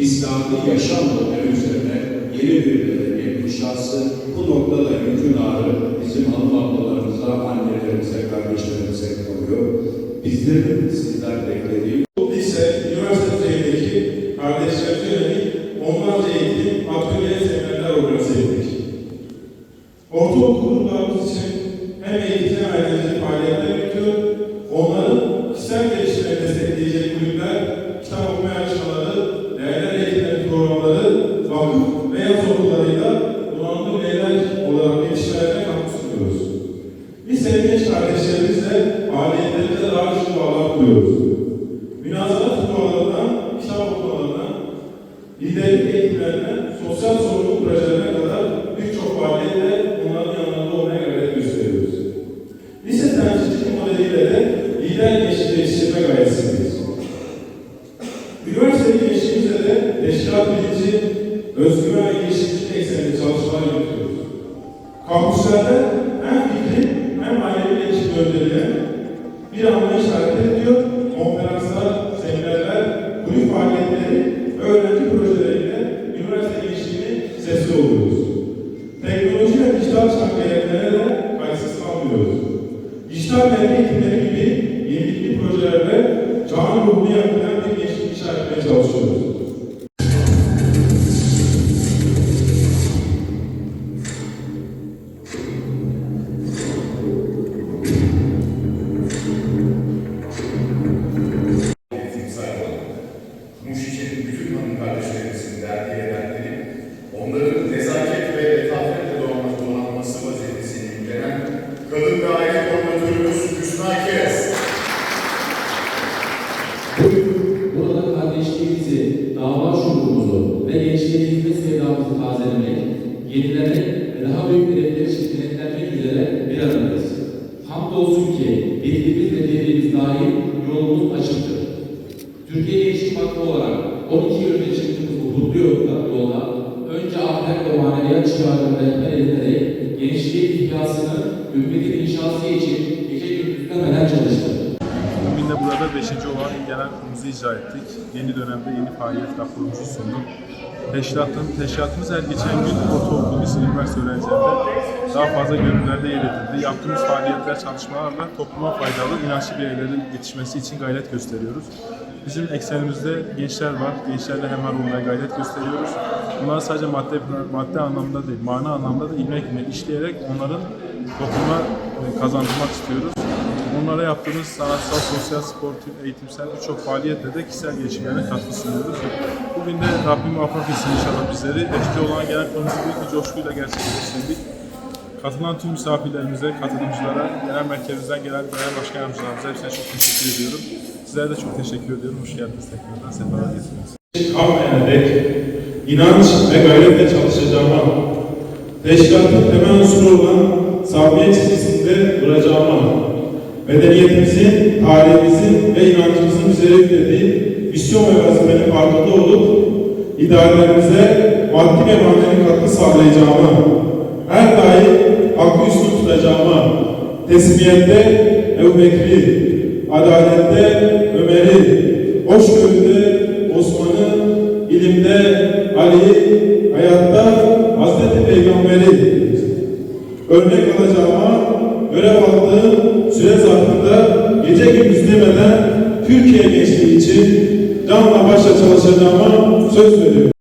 İslami yaşam modeli üzerine yeni bir medeniyet inşası bu noktada yükün ağrı bizim hanım ablalarımıza, annelerimize, kardeşlerimize. Bizlerin sizler beklediği Ortaokullarımız için hem eğitim hem eğlenceli faaliyetler yürütüyor, onların kişisel gelişimini destekleyecek kulüpler, kitap okuma yarışmaları, değerler eğitimleri programları, vakıf ve yaz okullarıyla donanımlı bireyler olarak yetişmelerine katkı sunuyoruz. Lise genç kardeşlerimizle faaliyetlerimize daha güçlü bağlar kuruyoruz. Münazara turnuvalarından, kitap okumalarına, liderlik eğitimlerine, sosyal sorumluluk projelerine kadar birçok faaliyetle onların yanlarında olmaya gayret gösteriyoruz. Lise temsilcilik modeliyle de lider gençlik yetiştirme gayesindeyiz. Üniversite gençliğimizde de teşkilat bilinci, özgüven ve girişimcilik ekseninde çalışmalar yürütüyoruz. Kampüslerde hem fikri hem manevi gelişim gönderilen bir anlayış hareket Dijital medya eğitimleri gibi yenilikli projelerle çağın ruhunu yakalayan bir gençlik inşa etmeye çalışıyoruz. Muş için bütün hanım kardeşlerimizin derdi tazelemek, yenilemek ve daha büyük hedefler için denetlenmek üzere bir aradayız. Hamdolsun ki bildiğimiz ve dediğimiz daim yolumuz açıktır. Türkiye Gençlik Vakfı olarak 12 yıl önce çıktığımız bu mutlu yolda, önce ahlak ve maneviyat şiarını rehber edinerek gençliğin ihyasını, ümmetin 5. olan genel kurumuzu icra ettik. Yeni dönemde yeni faaliyet raporumuzu sunduk. Teşkilatın, teşkilatımız her geçen gün ortaokul, lise, üniversite öğrencilerinde daha fazla gönüllerde yer edildi. Yaptığımız faaliyetler, çalışmalarla topluma faydalı, inançlı bireylerin yetişmesi için gayret gösteriyoruz. Bizim eksenimizde gençler var. Gençlerle hemen olmaya gayret gösteriyoruz. Bunlar sadece madde madde anlamda değil, mana anlamda da ilmek ilmek işleyerek onların topluma e, kazandırmak istiyoruz. Onlara yaptığımız sanatsal, sosyal, sportif, eğitimsel birçok faaliyetle de kişisel gelişimlerine katkı sunuyoruz. Bugün de Rabbim muvaffak etsin inşallah bizleri. Eski olan genel konumuzu büyük bir coşkuyla gerçekleştirdik. Katılan tüm misafirlerimize, katılımcılara, genel merkezimizden gelen genel başkan yardımcılarımıza hepsine çok teşekkür ediyorum. Sizlere de çok teşekkür ediyorum. Hoş geldiniz tekrardan. Sefalar getirdiniz. kalmayan inanç ve gayretle çalışacağıma, teşkilatın temel unsuru olan sabiyet çizgisinde duracağıma, medeniyetimizin, tarihimizin ve inancımızın üzeri yüklediği misyon ve vazifenin farkında olup idarelerimize maddi ve manevi katkı sağlayacağıma, her daim hakkı üstün tutacağıma, teslimiyette Ebu Bekir'i, adalette Ömer'i, hoşgörüde Osman'ı, ilimde Ali'yi, hayatta Hazreti Peygamber'i örnek alacağıma görev aldığım süre zarfında gece gündüz demeden Türkiye gençliği için canla başla çalışacağıma söz veriyorum.